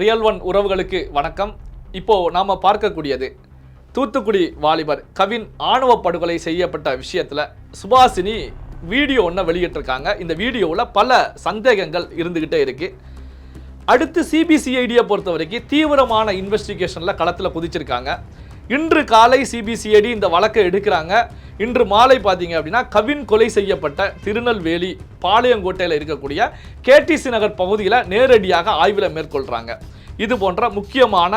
Real one உறவுகளுக்கு வணக்கம். இப்போ நாம பார்க்கக்கூடியது தூத்துக்குடி வாலிபர் கவின் ஆணவ படுகொலை செய்யப்பட்ட விஷயத்துல சுபாசினி வீடியோ ஒன்று வெளியிட்டிருக்காங்க. இந்த வீடியோவில் பல சந்தேகங்கள் இருந்துகிட்டே இருக்கு. அடுத்து சிபிசிஐடியை பொறுத்த வரைக்கும் தீவிரமான இன்வெஸ்டிகேஷனில் களத்தில் குதிச்சிருக்காங்க. இன்று காலை சிபிசிஐடி இந்த வழக்கை எடுக்கிறாங்க. இன்று மாலை பார்த்தீங்க அப்படின்னா கவின் கொலை செய்யப்பட்ட திருநெல்வேலி பாளையங்கோட்டையில் இருக்கக்கூடிய கேடிசி நகர் பகுதியில் நேரடியாக ஆய்வில் மேற்கொள்கிறாங்க இது போன்ற முக்கியமான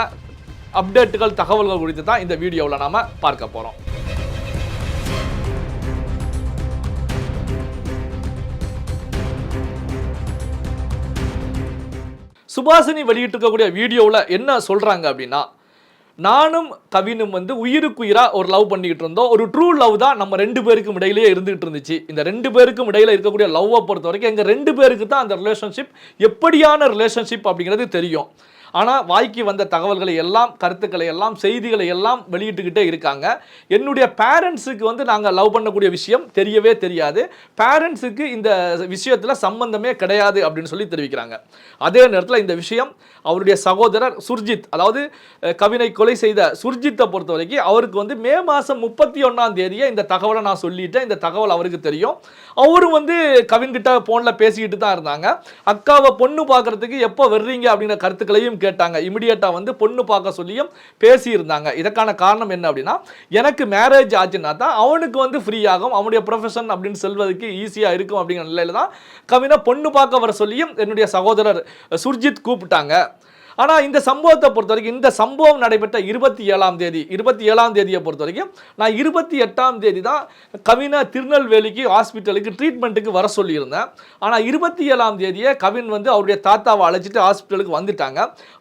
அப்டேட்டுகள் தகவல்கள் குறித்து தான் இந்த வீடியோவில் நாம் பார்க்க போகிறோம் சுபாசினி வெளியிட்டிருக்கக்கூடிய வீடியோவில் என்ன சொல்கிறாங்க அப்படின்னா நானும் கவினும் வந்து உயிருக்குயிராக ஒரு லவ் பண்ணிக்கிட்டு இருந்தோம். ஒரு ட்ரூ லவ் தான் நம்ம ரெண்டு பேருக்கும் இடையிலேயே இருந்துகிட்டு இருந்துச்சு. இந்த ரெண்டு பேருக்கும் இடையில இருக்கக்கூடிய லவ்வை பொறுத்த வரைக்கும் எங்கள் ரெண்டு பேருக்கு தான் அந்த ரிலேஷன்ஷிப் எப்படியான ரிலேஷன்ஷிப் அப்படிங்கிறது தெரியும். ஆனால் வாய்க்கு வந்த தகவல்களை எல்லாம் கருத்துக்களை எல்லாம் செய்திகளை எல்லாம் வெளியிட்டுக்கிட்டே இருக்காங்க. என்னுடைய பேரண்ட்ஸுக்கு வந்து நாங்கள் லவ் பண்ணக்கூடிய விஷயம் தெரியவே தெரியாது. பேரண்ட்ஸுக்கு இந்த விஷயத்தில் சம்பந்தமே கிடையாது அப்படின்னு சொல்லி தெரிவிக்கிறாங்க. அதே நேரத்தில் இந்த விஷயம் அவருடைய சகோதரர் சுர்ஜித் அதாவது கவினை கொலை செய்த சுர்ஜித்தை பொறுத்த வரைக்கும் அவருக்கு வந்து மே மாதம் முப்பத்தி ஒன்றாம் தேதியே இந்த தகவலை நான் சொல்லிட்டேன். இந்த தகவல் அவருக்கு தெரியும். அவரும் வந்து கவின்கிட்ட ஃபோனில் பேசிக்கிட்டு தான் இருந்தாங்க. அக்காவை பொண்ணு பார்க்கறதுக்கு எப்போ வர்றீங்க அப்படிங்கிற கருத்துக்களையும் கேட்டாங்க. இமிடியேட்டாக வந்து பொண்ணு பார்க்க சொல்லியும் பேசியிருந்தாங்க. இதற்கான காரணம் என்ன அப்படின்னா எனக்கு மேரேஜ் ஆச்சுன்னா தான் அவனுக்கு வந்து ஃப்ரீ ஆகும். அவனுடைய ப்ரொஃபஷன் அப்படின்னு சொல்வதற்கு ஈஸியாக இருக்கும் அப்படிங்கிற நிலையில் தான் கவினை பொண்ணு பார்க்க வர சொல்லியும் என்னுடைய சகோதரர் சுர்ஜித் கூப்பிட்டாங்க. ஆனால் இந்த சம்பவத்தை பொறுத்த வரைக்கும் இந்த சம்பவம் நடைபெற்ற இருபத்தி ஏழாம் தேதி இருபத்தி ஏழாம் தேதியை பொறுத்த வரைக்கும் நான் இருபத்தி எட்டாம் தேதி தான் கவினை திருநெல்வேலிக்கு ஹாஸ்பிட்டலுக்கு ட்ரீட்மெண்ட்டுக்கு வர சொல்லியிருந்தேன். ஆனால் இருபத்தி ஏழாம் தேதியே கவின் வந்து அவருடைய தாத்தாவை அழைச்சிட்டு ஹாஸ்பிட்டலுக்கு வந்துட்டாங்க.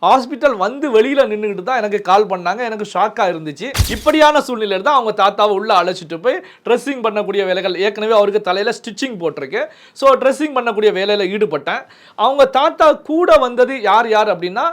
ஹாஸ்பிட்டல் வந்து வெளியில் நின்றுக்கிட்டு தான் எனக்கு கால் பண்ணாங்க. எனக்கு ஷாக்காக இருந்துச்சு. இப்படியான சூழ்நிலையில் தான் அவங்க தாத்தாவை உள்ளே அழைச்சிட்டு போய் ட்ரெஸ்ஸிங் பண்ணக்கூடிய வேலைகள் ஏற்கனவே அவருக்கு தலையில் ஸ்டிச்சிங் போட்டிருக்கு. ஸோ ட்ரெஸ்ஸிங் பண்ணக்கூடிய வேலையில் ஈடுபட்டேன். அவங்க தாத்தா கூட வந்தது யார் யார் அப்படின்னா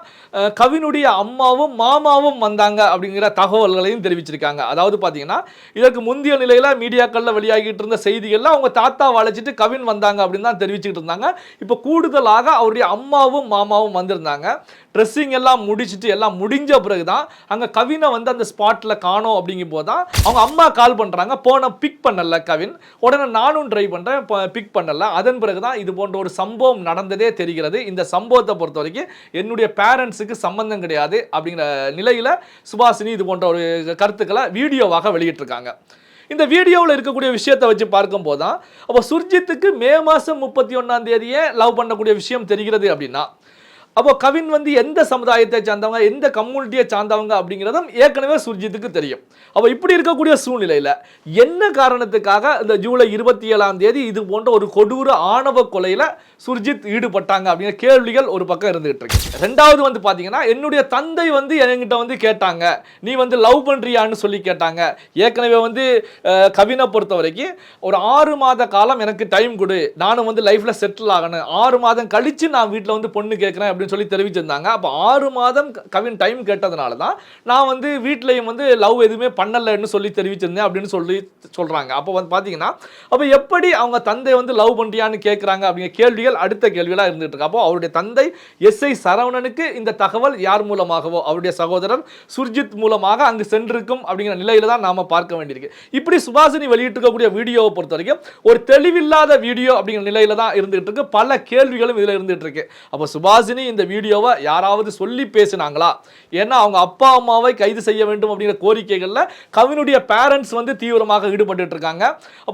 கவினுடைய அம்மாவும் மாமாவும் வந்தாங்க அப்படிங்கிற தகவல்களையும் தெரிவிச்சிருக்காங்க. அதாவது பார்த்தீங்கன்னா இதற்கு முந்தைய நிலையில் மீடியாக்களில் வெளியாகிட்டு இருந்த செய்திகளில் அவங்க தாத்தா அழைச்சிட்டு கவின் வந்தாங்க அப்படின்னு தான் தெரிவிச்சுக்கிட்டு இருந்தாங்க. இப்போ கூடுதலாக அவருடைய அம்மாவும் மாமாவும் வந்திருந்தாங்க. ட்ரெஸ்ஸிங் எல்லாம் முடிச்சிட்டு எல்லாம் முடிஞ்ச பிறகு தான் அங்கே கவினை வந்து அந்த ஸ்பாட்டில் காணோம் அப்படிங்கும் போது தான் அவங்க அம்மா கால் பண்ணுறாங்க போன பிக் பண்ணல கவின். உடனே நானும் ட்ரை பண்ணுறேன் பிக் பண்ணல. அதன் பிறகு தான் இது போன்ற ஒரு சம்பவம் நடந்ததே தெரிகிறது. இந்த சம்பவத்தை பொறுத்த வரைக்கும் என்னுடைய பேரண்ட்ஸுக்கு சம்பந்தம் கிடையாது அப்படிங்கிற நிலையில் சுபாஷினி இது போன்ற ஒரு கருத்துக்களை வீடியோவாக வெளியிட்டிருக்காங்க. இந்த வீடியோவில் இருக்கக்கூடிய விஷயத்தை வச்சு பார்க்கும்போது தான் அப்போ சுர்ஜித்துக்கு மே மாதம் முப்பத்தி ஒன்றாம் தேதியே லவ் பண்ணக்கூடிய விஷயம் தெரிகிறது அப்படின்னா அப்போ கவின் வந்து எந்த சமுதாயத்தை சார்ந்தவங்க எந்த கம்யூனிட்டியை சார்ந்தவங்க அப்படிங்கிறதும் ஏற்கனவே சுர்ஜித்துக்கு தெரியும். அப்போ இப்படி இருக்கக்கூடிய சூழ்நிலையில் என்ன காரணத்துக்காக இந்த ஜூலை இருபத்தி ஏழாம் தேதி இது போன்ற ஒரு கொடூர ஆணவ கொலையில் சுர்ஜித் ஈடுபட்டாங்க அப்படிங்கிற கேள்விகள் ஒரு பக்கம் இருந்துகிட்டு இருக்கு. ரெண்டாவது வந்து பார்த்தீங்கன்னா என்னுடைய தந்தை வந்து என்கிட்ட வந்து கேட்டாங்க. நீ வந்து லவ் பண்ணுறியான்னு சொல்லி கேட்டாங்க. ஏற்கனவே வந்து கவினை பொறுத்த வரைக்கும் ஒரு ஆறு மாத காலம் எனக்கு டைம் கொடு. நானும் வந்து லைஃப்பில் செட்டில் ஆகணும். ஆறு மாதம் கழித்து நான் வீட்டில் வந்து பொண்ணு கேட்குறேன் அப்படின்னு அப்படின்னு சொல்லி தெரிவிச்சிருந்தாங்க. அப்போ ஆறு மாதம் கவின் டைம் கேட்டதுனால தான் நான் வந்து வீட்லேயும் வந்து லவ் எதுவுமே பண்ணலைன்னு சொல்லி தெரிவிச்சிருந்தேன் அப்படின்னு சொல்லி சொல்கிறாங்க அப்போ வந்து பார்த்தீங்கன்னா அப்போ எப்படி அவங்க தந்தை வந்து லவ் பண்ணுறியான்னு கேட்குறாங்க அப்படிங்கிற கேள்விகள் அடுத்த கேள்விகளாக இருந்துகிட்டு இருக்கு. அப்போ அவருடைய தந்தை எஸ்ஐ சரவணனுக்கு இந்த தகவல் யார் மூலமாகவோ அவருடைய சகோதரர் சுர்ஜித் மூலமாக அங்கு சென்றிருக்கும் அப்படிங்கிற நிலையில தான் நாம் பார்க்க வேண்டியிருக்கு. இப்படி சுபாசினி வெளியிட்டிருக்கக்கூடிய வீடியோவை பொறுத்த வரைக்கும் ஒரு தெளிவில்லாத வீடியோ அப்படிங்கிற நிலையில தான் இருந்துகிட்டு இருக்கு. பல கேள்விகளும் இதில் இருந்துகிட்டு இருக்கு. அப்போ சுபாசினி இந்த வீடியோவை யாராவது சொல்லி பேசினாங்களா? ஏன்னா அவங்க அப்பா அம்மாவை கைது செய்ய வேண்டும் அப்படிங்கிற கோரிக்கைகளில் கவினுடைய பேரண்ட்ஸ் வந்து தீவிரமாக ஈடுபட்டு இருக்காங்க.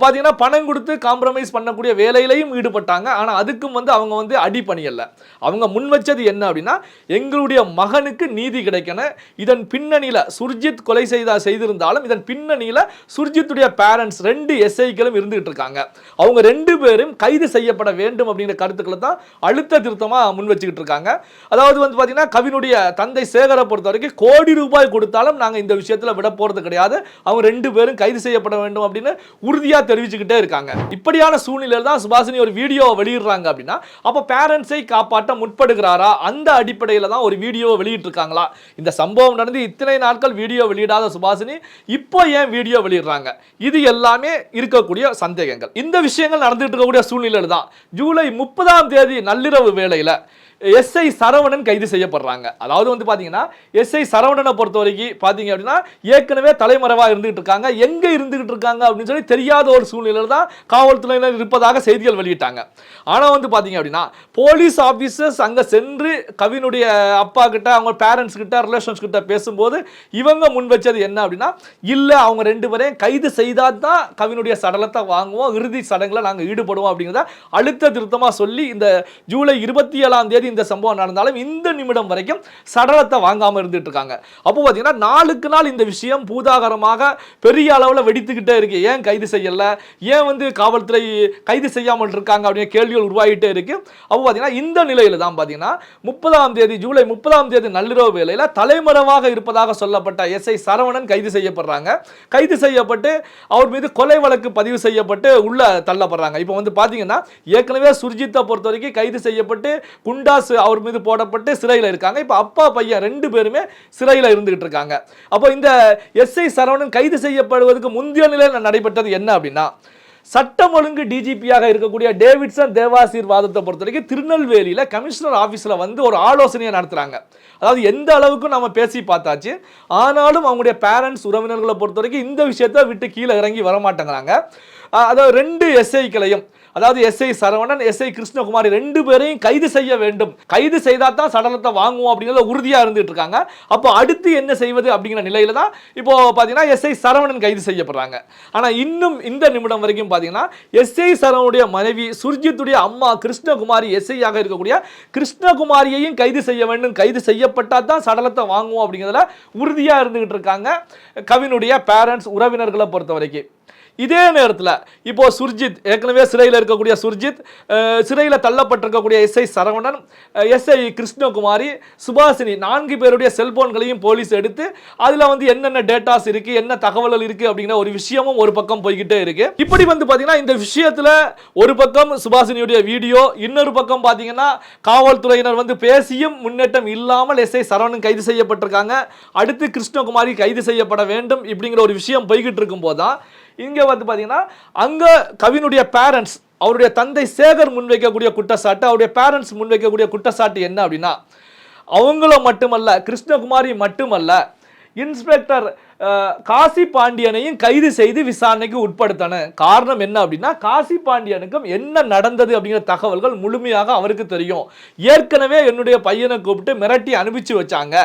பார்த்தீங்கன்னா பணம் கொடுத்து காம்ப்ரமைஸ் பண்ணக்கூடிய வேலையிலையும் ஈடுபட்டாங்க. ஆனால் அதுக்கும் வந்து அவங்க வந்து அடி பணியல்ல அவங்க முன் வச்சது என்ன அப்படின்னா எங்களுடைய மகனுக்கு நீதி கிடைக்கணும். இதன் பின்னணியில் சுர்ஜித் கொலை செய்தா செய்திருந்தாலும் இதன் பின்னணியில் சுர்ஜித்துடைய பேரண்ட்ஸ் ரெண்டு எஸ்ஐக்களும் இருந்துகிட்டு இருக்காங்க. அவங்க ரெண்டு பேரும் கைது செய்யப்பட வேண்டும் அப்படிங்கிற கருத்துக்களை தான் அழுத்த திருத்தமாக முன் வச்சுக்கிட்டு இருக்காங்க. அதாவது வந்து பார்த்தீங்கன்னா கவினுடைய தந்தை சேகரை பொறுத்த வரைக்கும் கோடி ரூபாய் கொடுத்தாலும் நாங்கள் இந்த விஷயத்தில் விட போகிறது கிடையாது. அவங்க ரெண்டு பேரும் கைது செய்யப்பட வேண்டும் அப்படின்னு உறுதியாக தெரிவிச்சுக்கிட்டே இருக்காங்க. இப்படியான சூழ்நிலையில் தான் சுபாஷினி ஒரு வீடியோவை வெளியிடுறாங்க அப்படின்னா அப்போ பேரண்ட்ஸை காப்பாற்ற முற்படுகிறாரா? அந்த அடிப்படையில் தான் ஒரு வீடியோவை வெளியிட்டிருக்காங்களா? இந்த சம்பவம் நடந்து இத்தனை நாட்கள் வீடியோ வெளியிடாத சுபாஷினி இப்போ ஏன் வீடியோ வெளியிடுறாங்க? இது எல்லாமே இருக்கக்கூடிய சந்தேகங்கள். இந்த விஷயங்கள் நடந்துட்டு இருக்கக்கூடிய சூழ்நிலையில் தான் ஜூலை முப்பதாம் தேதி நள்ளிரவு வேளையில் எஸ்ஐ சரவணன் கைது செய்யப்படுறாங்க. அதாவது வந்து பார்த்தீங்கன்னா எஸ்ஐ சரவணனை பொறுத்த வரைக்கும் பார்த்தீங்க அப்படின்னா ஏற்கனவே தலைமறைவாக இருந்துகிட்டு இருக்காங்க. எங்கே இருந்துகிட்டு இருக்காங்க அப்படின்னு சொல்லி தெரியாத ஒரு சூழ்நிலையில் தான் காவல்துறையினர் இருப்பதாக செய்திகள் வெளியிட்டாங்க. ஆனால் வந்து பார்த்தீங்க அப்படின்னா போலீஸ் ஆஃபீஸர்ஸ் அங்கே சென்று கவினுடைய அப்பா கிட்ட அவங்க பேரண்ட்ஸ் கிட்ட ரிலேஷன்ஸ் கிட்ட பேசும்போது இவங்க முன் வச்சது என்ன அப்படின்னா இல்லை அவங்க ரெண்டு பேரையும் கைது செய்தால் தான் கவினுடைய சடலத்தை வாங்குவோம் இறுதி சடங்கில் நாங்கள் ஈடுபடுவோம் அப்படிங்கிறத அழுத்த திருத்தமாக சொல்லி இந்த ஜூலை இருபத்தி ஏழாம் தேதி இந்த சம்பவம் நடந்தாலும் இந்த நிமிடம் வரைக்கும் சடலத்தை வாங்காமல் இருந்துட்டு இருக்காங்க. அப்போ பார்த்தீங்கன்னா நாளுக்கு நாள் இந்த விஷயம் பூதாகரமாக பெரிய அளவில் வெடித்துக்கிட்டே இருக்கு. ஏன் கைது செய்யலை? ஏன் வந்து காவல்துறை கைது செய்யாமல் இருக்காங்க அப்படின்னு கேள்விகள் உருவாகிட்டே இருக்கு. அப்போ பார்த்தீங்கன்னா இந்த நிலையில் தான் பார்த்தீங்கன்னா முப்பதாம் தேதி ஜூலை முப்பதாம் தேதி நள்ளிரவு வேலையில் தலைமறைவாக இருப்பதாக சொல்லப்பட்ட எஸ்ஐ சரவணன் கைது செய்யப்படுறாங்க. கைது செய்யப்பட்டு அவர் மீது கொலை வழக்கு பதிவு செய்யப்பட்டு உள்ள தள்ளப்படுறாங்க. இப்போ வந்து பார்த்தீங்கன்னா ஏற்கனவே சுர்ஜித்தை பொறுத்த வரைக்கும் கைது செய்யப்பட்டு குண்டா அவர் மீது போடப்பட்டு சிறையில் இருக்காங்க. இப்போ அப்பா பையன் ரெண்டு பேருமே சிறையில் இருந்துகிட்டு இருக்காங்க. அப்போ இந்த எஸ்ஐ சரவணன் கைது செய்யப்படுவதற்கு முந்தைய நிலையில் நடைபெற்றது என்ன அப்படின்னா சட்டம் ஒழுங்கு டிஜிபியாக இருக்கக்கூடிய டேவிட்சன் தேவாசீர்வாதத்தை பொறுத்த வரைக்கும் திருநெல்வேலியில் கமிஷனர் ஆஃபீஸில் வந்து ஒரு ஆலோசனையை நடத்துகிறாங்க அதாவது எந்த அளவுக்கு நம்ம பேசி பார்த்தாச்சு ஆனாலும் அவங்களுடைய பேரண்ட்ஸ் உறவினர்களை பொறுத்த வரைக்கும் இந்த விஷயத்தை விட்டு கீழே இறங்கி வர மாட்டேங்கிறாங்க அஹ் அதாவது ரெண்டு எஸ்ஐக்களையும் அதாவது எஸ்ஐ சரவணன் எஸ்ஐ கிருஷ்ணகுமாரி ரெண்டு பேரையும் கைது செய்ய வேண்டும். கைது செய்தால் தான் சடலத்தை வாங்குவோம் அப்படிங்கிறத உறுதியாக இருந்துட்டு இருக்காங்க. அப்போ அடுத்து என்ன செய்வது அப்படிங்கிற நிலையில தான் இப்போ பார்த்தீங்கன்னா எஸ்ஐ சரவணன் கைது செய்யப்படுறாங்க. ஆனால் இன்னும் இந்த நிமிடம் வரைக்கும் பார்த்தீங்கன்னா எஸ்ஐ சரவனுடைய மனைவி சுர்ஜித்துடைய அம்மா கிருஷ்ணகுமாரி எஸ்ஐயாக இருக்கக்கூடிய கிருஷ்ணகுமாரியையும் கைது செய்ய வேண்டும். கைது செய்யப்பட்டால் தான் சடலத்தை வாங்குவோம் அப்படிங்கிறதுல உறுதியாக இருந்துகிட்டு இருக்காங்க கவினுடைய பேரண்ட்ஸ் உறவினர்களை பொறுத்த வரைக்கும் இதே நேரத்தில் இப்போ சுர்ஜித் ஏற்கனவே சிறையில் இருக்கக்கூடிய சுர்ஜித் சிறையில் தள்ளப்பட்டிருக்கக்கூடிய எஸ்ஐ சரவணன் எஸ்ஐ கிருஷ்ணகுமாரி சுபாசினி நான்கு பேருடைய செல்போன்களையும் போலீஸ் எடுத்து அதில் வந்து என்னென்ன டேட்டாஸ் இருக்கு என்ன தகவல்கள் இருக்கு அப்படிங்கிற ஒரு விஷயமும் ஒரு பக்கம் போய்கிட்டே இருக்கு. இப்படி வந்து பார்த்தீங்கன்னா இந்த விஷயத்தில் ஒரு பக்கம் சுபாசினியுடைய வீடியோ இன்னொரு பக்கம் பார்த்தீங்கன்னா காவல்துறையினர் வந்து பேசியும் முன்னேற்றம் இல்லாமல் எஸ்ஐ சரவணன் கைது செய்யப்பட்டிருக்காங்க. அடுத்து கிருஷ்ணகுமாரி கைது செய்யப்பட வேண்டும் இப்படிங்கிற ஒரு விஷயம் போய்கிட்டு இருக்கும்போது தான் இங்கே வந்து பார்த்தீங்கன்னா அங்கே கவினுடைய பேரண்ட்ஸ் அவருடைய தந்தை சேகர் முன்வைக்கக்கூடிய குற்றச்சாட்டு அவருடைய பேரண்ட்ஸ் முன்வைக்கக்கூடிய குற்றச்சாட்டு என்ன அப்படின்னா அவங்கள மட்டுமல்ல கிருஷ்ணகுமாரி மட்டுமல்ல இன்ஸ்பெக்டர் காசி பாண்டியனையும் கைது செய்து விசாரணைக்கு உட்படுத்தணும் காரணம் என்ன அப்படின்னா காசி பாண்டியனுக்கும் என்ன நடந்தது அப்படிங்கிற தகவல்கள் முழுமையாக அவருக்கு தெரியும். ஏற்கனவே என்னுடைய பையனை கூப்பிட்டு மிரட்டி அனுப்பிச்சு வச்சாங்க.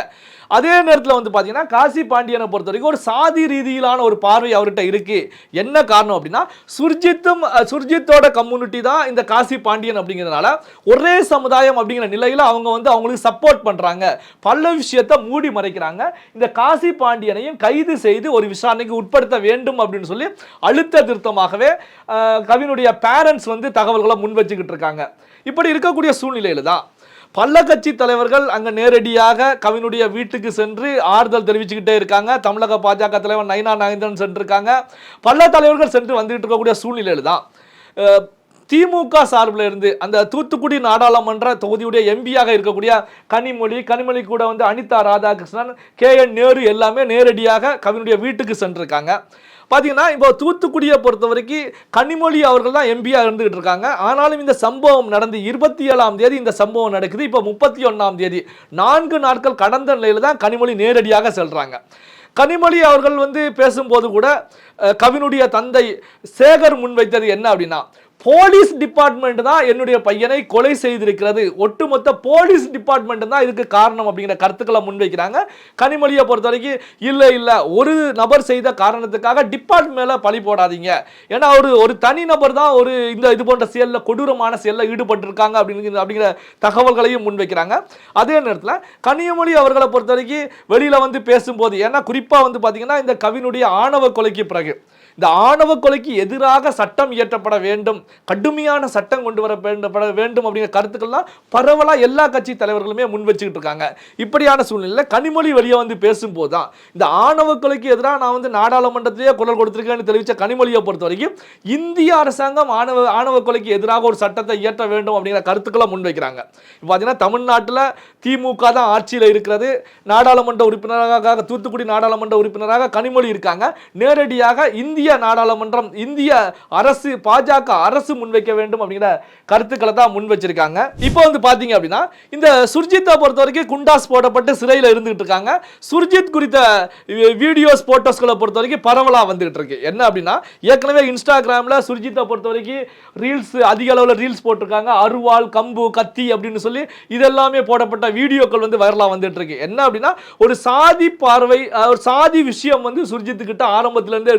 அதே நேரத்தில் வந்து பார்த்தீங்கன்னா காசி பாண்டியனை பொறுத்த வரைக்கும் ஒரு சாதி ரீதியிலான ஒரு பார்வை அவர்கிட்ட இருக்கு. என்ன காரணம் அப்படின்னா சுர்ஜித்தும் சுர்ஜித்தோட கம்யூனிட்டி தான் இந்த காசி பாண்டியன் அப்படிங்கிறதுனால ஒரே சமுதாயம் அப்படிங்கிற நிலையில் அவங்க வந்து அவங்களுக்கு சப்போர்ட் பண்ணுறாங்க பல விஷயத்தை மூடி மறைக்கிறாங்க. இந்த காசி பாண்டியனையும் கைது செய்து ஒரு விசாரணைக்கு உட்படுத்த வேண்டும் அப்படின்னு சொல்லி அழுத்த திருத்தமாகவே கவினுடைய பேரண்ட்ஸ் வந்து தகவல்களை முன் வச்சுக்கிட்டு இருக்காங்க. இப்படி இருக்கக்கூடிய சூழ்நிலையில் தான் பல கட்சி தலைவர்கள் அங்கே நேரடியாக கவினுடைய வீட்டுக்கு சென்று ஆறுதல் தெரிவிச்சுக்கிட்டே இருக்காங்க. தமிழக பாஜக தலைவர் நயனா நாகேந்திரன் சென்றிருக்காங்க. பல தலைவர்கள் சென்று வந்துகிட்டு இருக்கக்கூடிய சூழ்நிலையில் தான். திமுக சார்பில் இருந்து அந்த தூத்துக்குடி நாடாளுமன்ற தொகுதியுடைய எம்பியாக இருக்கக்கூடிய கனிமொழி கனிமொழி கூட வந்து அனிதா ராதாகிருஷ்ணன் கே என் நேரு எல்லாமே நேரடியாக கவினுடைய வீட்டுக்கு சென்றிருக்காங்க. பார்த்தீங்கன்னா இப்போ தூத்துக்குடியை பொறுத்த வரைக்கும் கனிமொழி அவர்கள் தான் எம்பியாக இருந்துகிட்டு இருக்காங்க. ஆனாலும் இந்த சம்பவம் நடந்து இருபத்தி ஏழாம் தேதி இந்த சம்பவம் நடக்குது. இப்போ முப்பத்தி ஒன்றாம் தேதி நான்கு நாட்கள் கடந்த நிலையில் தான் கனிமொழி நேரடியாக செல்கிறாங்க கனிமொழி அவர்கள் வந்து பேசும்போது கூட கவினுடைய தந்தை சேகர் முன்வைத்தது என்ன அப்படின்னா போலீஸ் டிபார்ட்மெண்ட் தான் என்னுடைய பையனை கொலை செய்திருக்கிறது. ஒட்டுமொத்த போலீஸ் டிபார்ட்மெண்ட் தான் இதுக்கு காரணம் அப்படிங்கிற கருத்துக்களை முன்வைக்கிறாங்க. கனிமொழியை பொறுத்த வரைக்கும் இல்லை இல்லை. ஒரு நபர் செய்த காரணத்துக்காக டிபார்ட்மெண்ட் மேலே பழி போடாதீங்க. ஏன்னா ஒரு ஒரு தனி நபர் தான் ஒரு இந்த இது போன்ற செயலில் கொடூரமான செயலில் ஈடுபட்டிருக்காங்க அப்படிங்கிற அப்படிங்கிற தகவல்களையும் முன்வைக்கிறாங்க. அதே நேரத்தில் கனிமொழி அவர்களை பொறுத்த வரைக்கும் வெளியில் வந்து பேசும்போது ஏன்னா குறிப்பாக வந்து பார்த்தீங்கன்னா இந்த கவினுடைய ஆணவ கொலைக்கு பிறகு. இந்த ஆணவ கொலைக்கு எதிராக சட்டம் இயற்றப்பட வேண்டும் கடுமையான சட்டம் கொண்டு வர வேண்டப்பட வேண்டும் அப்படிங்கிற கருத்துக்கள்லாம் பரவலாக எல்லா கட்சி தலைவர்களுமே முன் வச்சுக்கிட்டு இருக்காங்க. இப்படியான சூழ்நிலையில் கனிமொழி வெளியே வந்து பேசும்போது தான் இந்த ஆணவ கொலைக்கு எதிராக நான் வந்து நாடாளுமன்றத்திலேயே குரல் கொடுத்துருக்கேன்னு தெரிவித்த கனிமொழியை பொறுத்த வரைக்கும் இந்திய அரசாங்கம் ஆணவ ஆணவ கொலைக்கு எதிராக ஒரு சட்டத்தை இயற்ற வேண்டும் அப்படிங்கிற கருத்துக்களை முன்வைக்கிறாங்க இப்போ பார்த்தீங்கன்னா தமிழ்நாட்டில் திமுக தான் ஆட்சியில் இருக்கிறது. நாடாளுமன்ற உறுப்பினராக தூத்துக்குடி நாடாளுமன்ற உறுப்பினராக கனிமொழி இருக்காங்க. நேரடியாக இந்திய இந்திய நாடாளுமன்றம் இந்திய அரசு பாஜக அரசு முன்வைக்க வேண்டும் அப்படிங்கிற கருத்துக்களை தான் முன் வச்சிருக்காங்க. இப்போ வந்து பாத்தீங்க அப்படின்னா இந்த சுர்ஜித்தை பொறுத்த வரைக்கும் குண்டாஸ் போடப்பட்டு சிறையில் இருந்துகிட்டு இருக்காங்க. சுர்ஜித் குறித்த வீடியோஸ் போட்டோஸ்களை பொறுத்த வரைக்கும் பரவலா வந்துகிட்டு இருக்கு. என்ன அப்படின்னா ஏற்கனவே இன்ஸ்டாகிராம்ல சுர்ஜித்தை பொறுத்த வரைக்கும் ரீல்ஸ் அதிக அளவில் ரீல்ஸ் போட்டிருக்காங்க. அருவாள் கம்பு கத்தி அப்படின்னு சொல்லி இதெல்லாமே போடப்பட்ட வீடியோக்கள் வந்து வைரலாக வந்துட்டு இருக்கு. என்ன அப்படின்னா ஒரு சாதி பார்வை ஒரு சாதி விஷயம் வந்து சுர்ஜித்துக்கிட்ட கிட்ட ஆரம்பத்துல இருந்து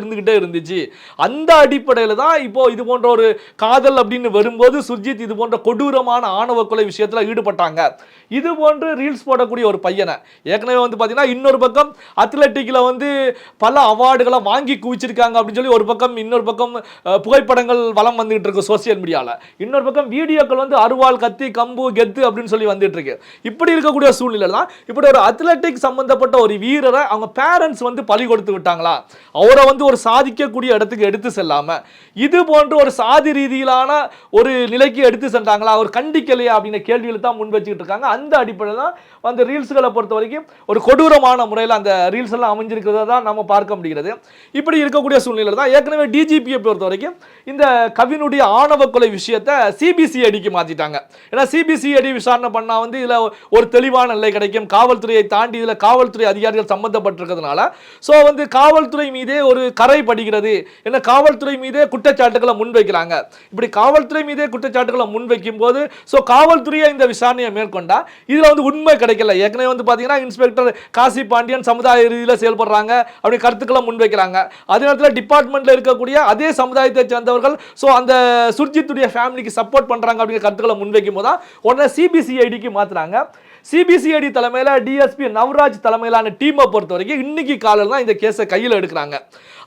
இருந்துச்சு. அந்த அடிப்படையில் தான் இப்போ இது போன்ற ஒரு காதல் அப்படின்னு வரும்போது சுர்ஜித் இது போன்ற கொடூரமான ஆணவ கொலை விஷயத்தில் ஈடுபட்டாங்க. இது போன்று ரீல்ஸ் போடக்கூடிய ஒரு பையனை. ஏற்கனவே வந்து பார்த்தீங்கன்னா இன்னொரு பக்கம் அத்லெட்டிக்கில் வந்து பல அவார்டுகளை வாங்கி குவிச்சிருக்காங்க அப்படின்னு சொல்லி ஒரு பக்கம் இன்னொரு பக்கம் புகைப்படங்கள் வளம் வந்துகிட்டு இருக்கு சோசியல் மீடியாவில் இன்னொரு பக்கம் வீடியோக்கள் வந்து அருவாள் கத்தி கம்பு கெத்து அப்படின்னு சொல்லி வந்துட்டு இருக்கு. இப்படி இருக்கக்கூடிய சூழ்நிலை தான் இப்படி ஒரு அத்லெட்டிக் சம்பந்தப்பட்ட ஒரு வீரரை அவங்க பேரண்ட்ஸ் வந்து பலி கொடுத்து விட்டாங்களா? அவரை வந்து ஒரு சாதிக்க சாதிக்கக்கூடிய இடத்துக்கு எடுத்து செல்லாமல் இது போன்ற ஒரு சாதி ரீதியிலான ஒரு நிலைக்கு எடுத்து சென்றாங்களா? அவர் கண்டிக்கலையா? அப்படிங்கிற கேள்விகள் தான் முன் வச்சுக்கிட்டு இருக்காங்க. அந்த அடிப்படையில் தான் அந்த ரீல்ஸ்களை பொறுத்த வரைக்கும் ஒரு கொடூரமான முறையில் அந்த ரீல்ஸ் எல்லாம் அமைஞ்சிருக்கிறத தான் நம்ம பார்க்க முடிகிறது. இப்படி இருக்கக்கூடிய சூழ்நிலை தான் ஏற்கனவே டிஜிபியை பொறுத்த வரைக்கும் இந்த கவினுடைய ஆணவ கொலை விஷயத்தை சிபிசிஐடிக்கு மாற்றிட்டாங்க ஏன்னா சிபிசிஐடி விசாரணை பண்ணால் வந்து இதில் ஒரு தெளிவான நிலை கிடைக்கும். காவல்துறையை தாண்டி இதில் காவல்துறை அதிகாரிகள் சம்மந்தப்பட்டிருக்கிறதுனால ஸோ வந்து காவல்துறை மீதே ஒரு கரை படுகிறது ஏன்னா காவல்துறை மீதே குற்றச்சாட்டுகளை முன்வைக்கிறாங்க. இப்படி காவல்துறை மீதே குற்றச்சாட்டுகளை முன்வைக்கும் போது ஸோ காவல்துறையை இந்த விசாரணையை மேற்கொண்டா இதில் வந்து உண்மை கிடைக்கல. ஏற்கனவே வந்து பார்த்தீங்கன்னா இன்ஸ்பெக்டர் காசி பாண்டியன் சமுதாய ரீதியில் செயல்படுறாங்க அப்படி கருத்துக்களை முன்வைக்கிறாங்க. அதே நேரத்தில் டிபார்ட்மெண்ட்டில் இருக்கக்கூடிய அதே சமுதாயத்தை சேர்ந்தவர்கள் ஸோ அந்த சுர்ஜித்துடைய ஃபேமிலிக்கு சப்போர்ட் பண்ணுறாங்க அப்படிங்கிற கருத்துக்களை முன்வைக்கும் போது தான் உடனே சிபிசிஐடிக்கு மாற்றுறாங்க சிபிசிஐடி தலைமையில் டிஎஸ்பி நவராஜ் தலைமையிலான டீமை பொறுத்த வரைக்கும் இன்னைக்கு காலையில் தான் இந்த கேஸை கையில் எடுக்கிறாங்க.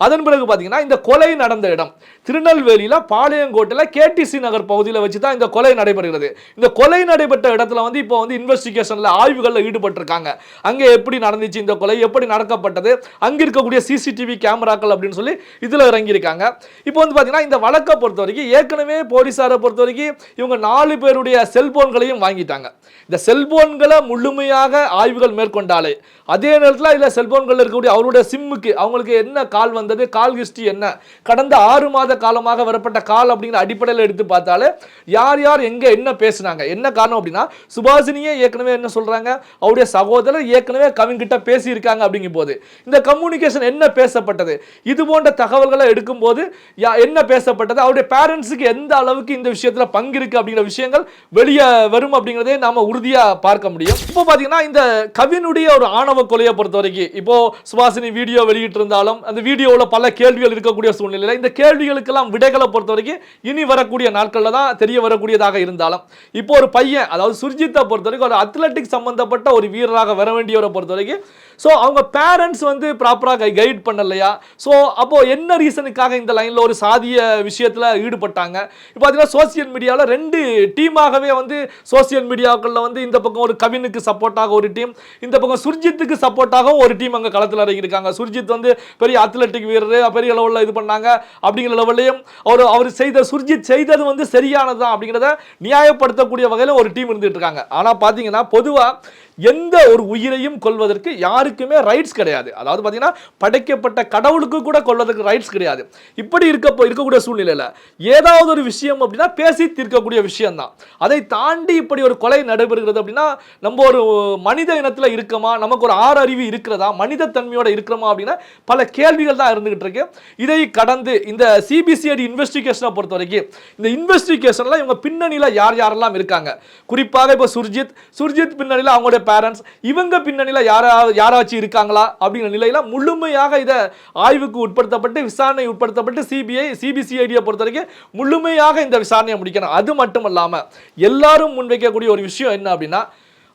அதன் பிறகு பார்த்தீங்கன்னா இந்த கொலை நடந்த இடம். திருநெல்வேலியில் பாளையங்கோட்டையில் கேடிசி நகர் பகுதியில் வச்சு தான் இந்த கொலை நடைபெறுகிறது. இந்த கொலை நடைபெற்ற இடத்துல வந்து இப்போ வந்து இன்வெஸ்டிகேஷனில் ஆய்வுகளில் ஈடுபட்டிருக்காங்க. அங்கே எப்படி நடந்துச்சு இந்த கொலை எப்படி நடக்கப்பட்டது அங்கே இருக்கக்கூடிய சிசிடிவி கேமராக்கள் அப்படின்னு சொல்லி இதில் இறங்கியிருக்காங்க. இப்போ வந்து பார்த்தீங்கன்னா இந்த வழக்கை பொறுத்த வரைக்கும் ஏற்கனவே போலீஸாரை பொறுத்த வரைக்கும் இவங்க நாலு பேருடைய செல்போன்களையும் வாங்கிட்டாங்க. இந்த செல்போன்கள் முழுமையாக ஆய்வுகள் மேற்கொண்டாலே. அதே நேரத்தில் இதில் செல்போன்களில் இருக்கக்கூடிய அவருடைய சிம்முக்கு அவங்களுக்கு என்ன கால் வந்தது கால் ஹிஸ்ட்ரி என்ன? கடந்த ஆறு மாத காலமாக வரப்பட்ட கால் அப்படிங்கிற அடிப்படையில் எடுத்து பார்த்தாலே யார் யார் எங்கே என்ன பேசுனாங்க என்ன காரணம் அப்படின்னா சுபாஷினியே ஏற்கனவே என்ன சொல்கிறாங்க அவருடைய சகோதரர் ஏற்கனவே கவின்கிட்ட பேசியிருக்காங்க அப்படிங்கும் போது இந்த கம்யூனிகேஷன் என்ன பேசப்பட்டது? இது போன்ற தகவல்களை எடுக்கும்போது யா- என்ன பேசப்பட்டது? அவருடைய பேரண்ட்ஸுக்கு எந்த அளவுக்கு இந்த விஷயத்தில் பங்கு இருக்குது அப்படிங்கிற விஷயங்கள் வெளியே வரும் அப்படிங்கிறதே நாம உறுதியா பார்க்க முடியும். இப்போ பாத்தீங்கன்னா இந்த கவினுடைய ஒரு ஆணவ கொலையை பொறுத்த வரைக்கும் இப்போ சுபாஷினி வீடியோ வெளியிட்டு இருந்தாலும் அந்த வீடியோவில் பல கேள்விகள் இருக்கக்கூடிய சூழ்நிலையில் இந்த கேள்விகளுக்கெல்லாம் விடைகளை பொறுத்த வரைக்கும் இனி வரக்கூடிய நாட்களில் தான் தெரிய வரக்கூடியதாக இருந்தாலும் இப்போ ஒரு பையன் அதாவது சுர்ஜித்தை பொறுத்த வரைக்கும் ஒரு அத்லெட்டிக் சம்பந்தப்பட்ட ஒரு வீரராக வர வேண்டியவரை பொறுத்த வரைக்கும் ஸோ அவங்க பேரண்ட்ஸ் வந்து ப்ராப்பராக கைட் பண்ணலையா? ஸோ அப்போது என்ன ரீசனுக்காக இந்த லைனில் ஒரு சாதிய விஷயத்தில் ஈடுபட்டாங்க? இப்போ பார்த்தீங்கன்னா சோசியல் மீடியாவில் ரெண்டு டீமாகவே வந்து சோசியல் மீடியாக்களில் வந்து இந்த பக்கம் ஒரு கவினுக்கு சப்போர்ட்டாக ஒரு டீம் இந்த பக்கம் சுர்ஜித்துக்கு சப்போர்ட்டாகவும் ஒரு டீம் அங்கே களத்தில் இறங்கியிருக்காங்க. சுர்ஜித் வந்து பெரிய அத்லெட்டிக் வீரர் பெரிய லெவலில் இது பண்ணாங்க. அப்படிங்கிற லெவல்லையும் அவர் அவர் செய்த சுர்ஜித் செய்தது வந்து சரியானது தான் அப்படிங்கிறத நியாயப்படுத்தக்கூடிய வகையில் ஒரு டீம் இருந்துட்டு இருக்காங்க. ஆனால் பார்த்தீங்கன்னா பொதுவாக எந்த ஒரு உயிரையும் கொல்வதற்கு யாருக்குமே ரைட்ஸ் கிடையாது. அதாவது பார்த்தீங்கன்னா படைக்கப்பட்ட கடவுளுக்கு கூட கொள்வதற்கு ரைட்ஸ் கிடையாது. இப்படி இருக்க இருக்கக்கூடிய சூழ்நிலையில் ஏதாவது ஒரு விஷயம் அப்படின்னா பேசி தீர்க்கக்கூடிய விஷயம் தான் அதை தாண்டி இப்படி ஒரு கொலை நடைபெறுகிறது அப்படின்னா நம்ம ஒரு மனித இனத்தில் இருக்கமா? நமக்கு ஒரு ஆறு அறிவு இருக்கிறதா? மனித தன்மையோட இருக்கிறோமா அப்படின்னா பல கேள்விகள் தான் இருந்துகிட்டு இருக்கு. இதை கடந்து இந்த சிபிசிஐடி இன்வெஸ்டிகேஷனை பொறுத்த வரைக்கும் இந்த இன்வெஸ்டிகேஷனில் இவங்க பின்னணியில் யார் யாரெல்லாம் இருக்காங்க? குறிப்பாக இப்போ சுர்ஜித் சுர்ஜித் பின்னணியில் அவங்களுடைய பேரண்ட்ஸ் இவங்க பின்னணியில் யாராவது யாராச்சும் இருக்காங்களா? அப்படிங்கிற நிலையில் முழுமையாக இதை ஆய்வுக்கு உட்படுத்தப்பட்டு விசாரணை உட்படுத்தப்பட்டு சிபிஐ சிபிசிஐடியை பொறுத்த வரைக்கும் முழுமையாக இந்த விசாரணையை முடிக்கணும். அது மட்டும் இல்லாமல் எல்லாரும் முன்வைக்கக்கூடிய ஒரு விஷயம் என்ன அப்படின்னா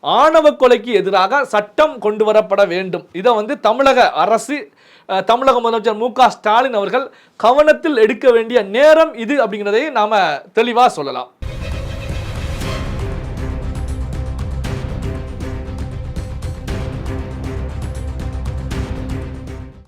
ஆணவ கொலைக்கு எதிராக சட்டம் கொண்டு வரப்பட வேண்டும். இதை வந்து தமிழக அரசு தமிழக முதலமைச்சர் மு க ஸ்டாலின் அவர்கள் கவனத்தில் எடுக்க வேண்டிய நேரம் இது அப்படிங்கிறதை நாம தெளிவாக சொல்லலாம்.